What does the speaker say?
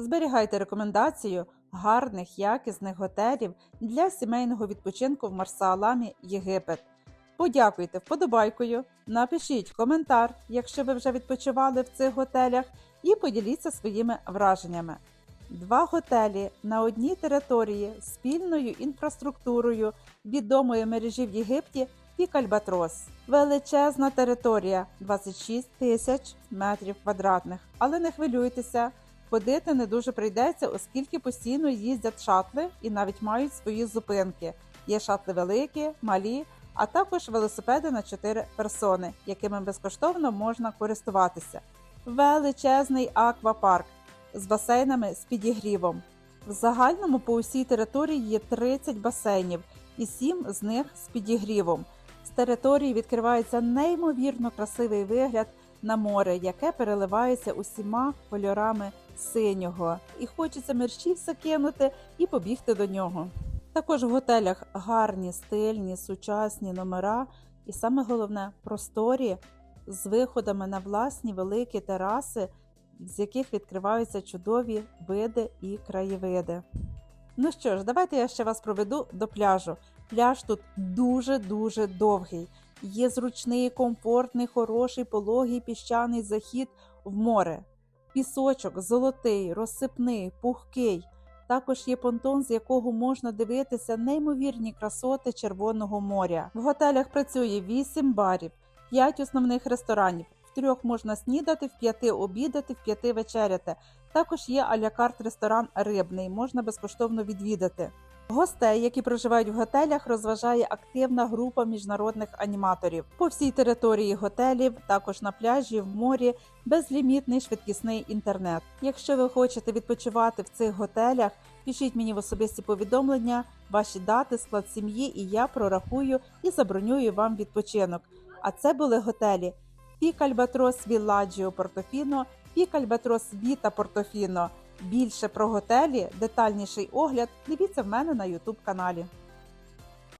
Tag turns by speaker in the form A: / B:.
A: Зберігайте рекомендацію гарних якісних готелів для сімейного відпочинку в Марсааламі, Єгипет. Подякуйте вподобайкою, напишіть коментар, якщо ви вже відпочивали в цих готелях, і поділіться своїми враженнями. Два готелі на одній території спільною інфраструктурою відомої мережі в Єгипті Пік Альбатрос. Величезна територія 26 тисяч метрів квадратних. Але не хвилюйтеся, ходити не дуже прийдеться, оскільки постійно їздять шатли і навіть мають свої зупинки. Є шатли великі, малі, а також велосипеди на 4 персони, якими безкоштовно можна користуватися. Величезний аквапарк з басейнами з підігрівом. В загальному по усій території є 30 басейнів, і 7 з них з підігрівом. З території відкривається неймовірно красивий вигляд на море, яке переливається усіма кольорами синього. І хочеться мерщій все кинути і побігти до нього. Також в готелях гарні, стильні, сучасні номера, і саме головне просторі з виходами на власні великі тераси, з яких відкриваються чудові види і краєвиди. Ну що ж, давайте я ще вас проведу до пляжу. Пляж тут дуже-дуже довгий. Є зручний, комфортний, хороший, пологий піщаний захід в море. Пісочок золотий, розсипний, пухкий. Також є понтон, з якого можна дивитися неймовірні красоти Червоного моря. В готелях працює 8 барів, 5 основних ресторанів. Трьох можна снідати, в п'яти обідати, в п'яти вечеряти. Також є алякарт ресторан рибний, можна безкоштовно відвідати. Гостей, які проживають в готелях, розважає активна група міжнародних аніматорів. По всій території готелів, також на пляжі, в морі, безлімітний швидкісний інтернет. Якщо ви хочете відпочивати в цих готелях, пишіть мені в особисті повідомлення, ваші дати, склад сім'ї, і я прорахую і забронюю вам відпочинок. А це були готелі Пік Альбатрос Вілладжіо Портофіно, Пік Альбатрос Віта Портофіно. Більше про готелі, детальніший огляд дивіться в мене на YouTube каналі.